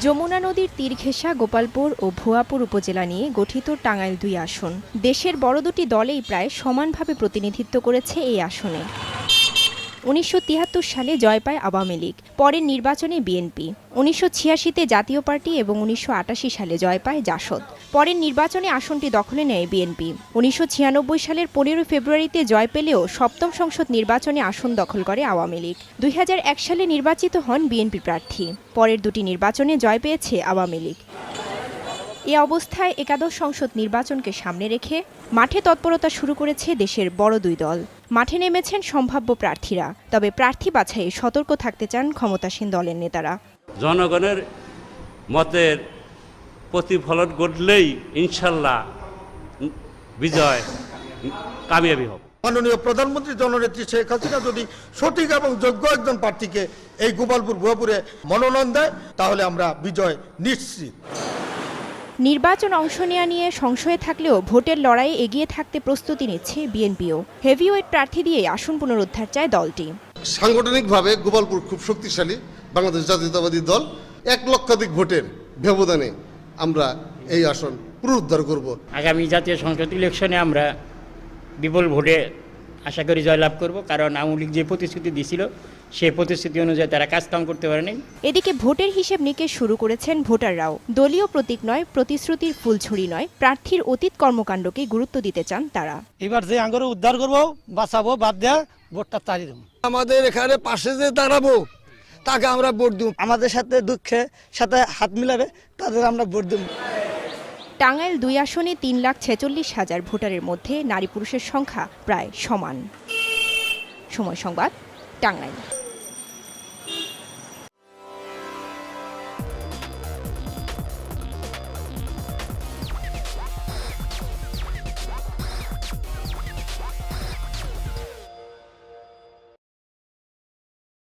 যমুনা নদীর তীর ঘেঁষা গোপালপুর ও ভুয়াপুর উপজেলা নিয়ে গঠিত টাঙ্গাইল দুই আসন। দেশের বড় দুটি দলেই প্রায় সমানভাবে প্রতিনিধিত্ব করেছে এই আসনে। উনিশশো তিয়াত্তর সালে জয় পায় আওয়ামী লীগ, পরের নির্বাচনে বিএনপি। উনিশশো ছিয়াশিতে জাতীয় পার্টি এবং উনিশশো আটাশি সালে জয় পায় জাসদ। পরের নির্বাচনে আসনটি দখলে নেয় বিএনপি। উনিশশো ছিয়ানব্বই সালের পনেরো ফেব্রুয়ারিতে জয় পেলেও সপ্তম সংসদ নির্বাচনে আসন দখল করে আওয়ামী লীগ। দুই হাজার এক সালে নির্বাচিত হন বিএনপি প্রার্থী। পরের দুটি নির্বাচনে জয় পেয়েছে আওয়ামী লীগ। এ অবস্থায় একাদশ সংসদ নির্বাচনকে সামনে রেখে মাঠে তৎপরতা শুরু করেছে দেশের বড় দুই দল। মাঠে নেমেছেন সম্ভাব্য প্রার্থীরা তবে প্রার্থী বাছাইয়ে সতর্ক থাকতে চান ক্ষমতাসীন দলের নেতারা। জনগণের মতের প্রতিফলন ঘটলেই ইনশাল্লাহ বিজয় কামিয়াবি হবে। মাননীয় প্রধানমন্ত্রী জননেত্রী শেখ হাসিনা যদি সঠিক এবং যোগ্য একজন প্রার্থীকে এই গোপালপুর ভুয়াপুরে মনোনয়ন দেয় তাহলে আমরা বিজয় নিশ্চিত। নির্বাচন অংশ নেওয়া নিয়ে সংশয়ে থাকলেও ভোটের লড়াইয়ে এগিয়ে থাকতে প্রস্তুতি নিচ্ছে বিএনপিও। হেভিওয়েট প্রার্থী দিয়ে আসন পুনরুদ্ধার চায় দলটি। সাংগঠনিকভাবে গোপালপুর খুব শক্তিশালী বাংলাদেশ জাতীয়তাবাদী দল। এক লক্ষাধিক ভোটের ব্যবধানে আমরা এই আসন পুনরুদ্ধার করব। আগামী জাতীয় সংসদ ইলেকশনে আমরা বিপুল ভোটে আশা করি জয়লাভ করব কারণ আওয়ামী লীগ যে প্রতিশ্রুতি দিছিল সেই প্রতিশ্রুতি অনুযায়ী তারা কাজ কাম করতে পারেনি। এদিকে ভোটের হিসেব নিকেশ শুরু করেছেন ভোটাররাও। দলীয় প্রতীক নয় প্রতিশ্রুতির ফুলছড়ি নয়। প্রার্থীর অতীত কর্মকাণ্ডকে গুরুত্ব দিতে চান তারা। এবার যে আঙ্গুর উদ্ধার করব বাঁচাবো বাদ দেয়া ভোটটা তাড়িয়ে দেবো। আমাদের এখানে পাশে যে দাঁড়াবো তাকে আমরা ভোট দিব। আমাদের সাথে দুঃখে সাথে হাত মিলাবে তাদের আমরা ভোট দেবো। টাঙ্গাইল দুই আসনে তিন লাখ ছেচল্লিশ হাজার ভোটারের মধ্যে নারী পুরুষের সংখ্যা প্রায় সমান। সময় সংবাদ, টাঙ্গাইল।